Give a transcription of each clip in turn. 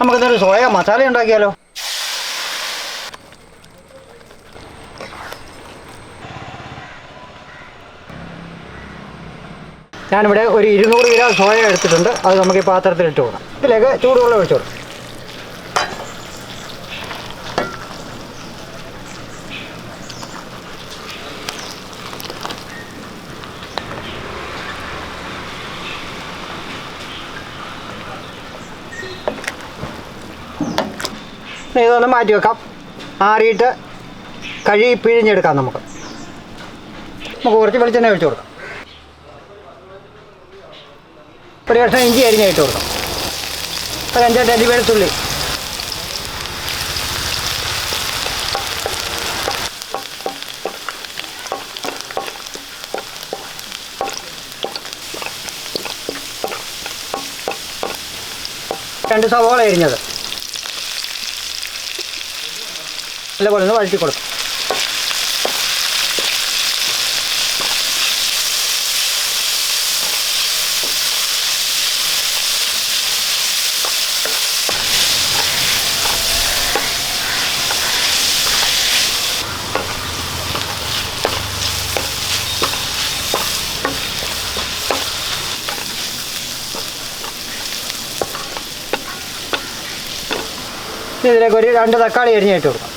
നമുക്കിതൊരു സോയ മസാല ഉണ്ടാക്കിയാലോ? ഞാനിവിടെ ഒരു ഇരുന്നൂറ് ഗ്രാം സോയ എടുത്തിട്ടുണ്ട്. അത് നമുക്ക് ഈ പാത്രത്തിൽ ഇട്ട് കൊടുക്കാം. ഇതിലേക്ക് ചൂടുവെള്ളം ഒഴിച്ചു കൊടുക്കാം. ഇതൊന്ന് മാറ്റി വെക്കാം. ആറിയിട്ട് കഴി പിഴിഞ്ഞെടുക്കാം നമുക്ക്. നമുക്ക് കുറച്ച് വെളിച്ചെണ്ണ ഒഴിച്ചു കൊടുക്കാം. ഒരു കഷ്ണം ഇഞ്ചി അരിഞ്ഞിട്ട് കൊടുക്കാം. ഒരു അഞ്ചെട്ട് അരി വെളുത്തുള്ളി. രണ്ട് സവോള അരിഞ്ഞത്. നല്ലപോലെ ഒന്ന് വഴറ്റി കൊടുക്കും. ഇതിലേക്ക് ഒരു രണ്ട് തക്കാളി അരിഞ്ഞിട്ട് കൊടുക്കാം.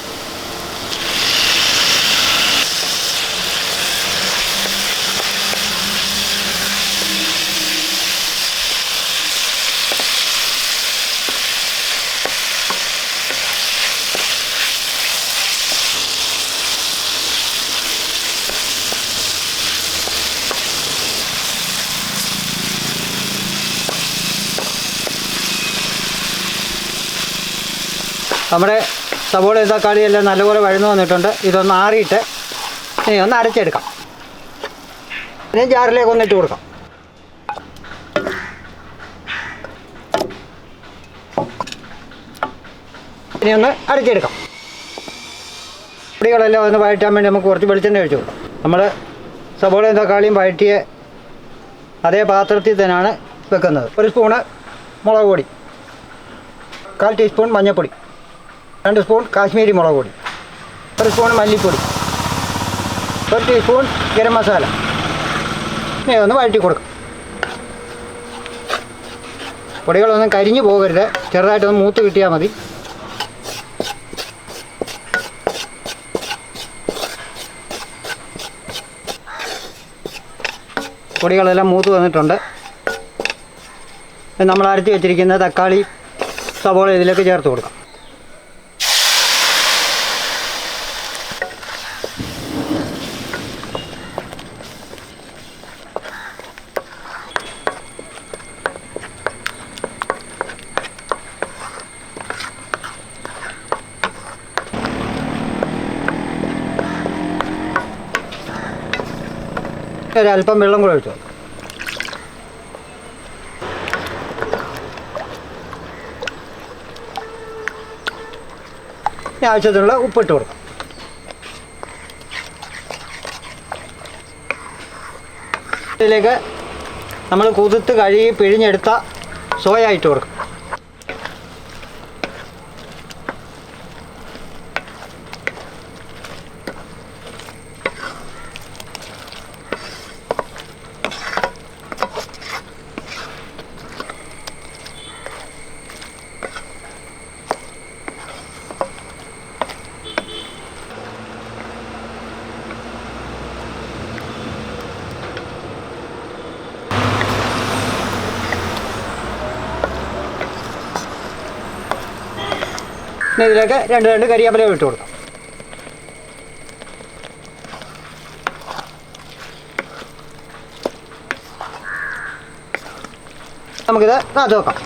നമ്മുടെ സവോള തക്കാളി എല്ലാം നല്ലപോലെ വഴന്നു വന്നിട്ടുണ്ട്. ഇതൊന്ന് ആറിയിട്ട് ഇനി ഒന്ന് അരച്ചെടുക്കാം. ഇനി ജാറിലേക്ക് ഒന്ന് ഇട്ട് കൊടുക്കാം. ഇനി ഒന്ന് അരച്ചെടുക്കാം. പൊടികളെല്ലാം ഒന്ന് വഴറ്റാൻ വേണ്ടി നമുക്ക് കുറച്ച് വെളിച്ചെണ്ണ ഒഴിച്ചു കൊടുക്കാം. നമ്മൾ സവോളയും തക്കാളിയും വഴറ്റിയ അതേ പാത്രത്തിൽ തന്നെയാണ് വെക്കുന്നത്. ഒരു സ്പൂണ് മുളക് പൊടി കാൽ ടീസ്പൂൺ മഞ്ഞൾപ്പൊടി. രണ്ട് സ്പൂൺ കാശ്മീരി മുളക് പൊടി ഒരു സ്പൂൺ മല്ലിപ്പൊടി ഒരു ടീസ്പൂൺ ഗരം മസാല. ഇനി ഒന്ന് വഴറ്റി കൊടുക്കും. പൊടികളൊന്നും കരിഞ്ഞു പോകരുത്. ചെറുതായിട്ടൊന്ന് മൂത്ത് കിട്ടിയാൽ മതി. പൊടികളെല്ലാം മൂത്ത് വന്നിട്ടുണ്ട്. നമ്മൾ അരച്ച് വെച്ചിരിക്കുന്ന തക്കാളി സവോള ഇതിലേക്ക് ചേർത്ത് കൊടുക്കാം. ഒരല്പം വെള്ളം കൂടെ ഒഴിച്ചു. ആവശ്യത്തിനുള്ള ഉപ്പിട്ട് കൊടുക്കാം. ഇതിലേക്ക് നമ്മൾ കുതിർത്ത് കഴുകി പിഴിഞ്ഞെടുത്ത സോയ ഇട്ട് കൊടുക്കും. ഇതിലേക്ക് രണ്ട് രണ്ട് കരിയാപ്പല ഇട്ട് കൊടുക്കാം. നമുക്കിത് കാത്തു വെക്കാം.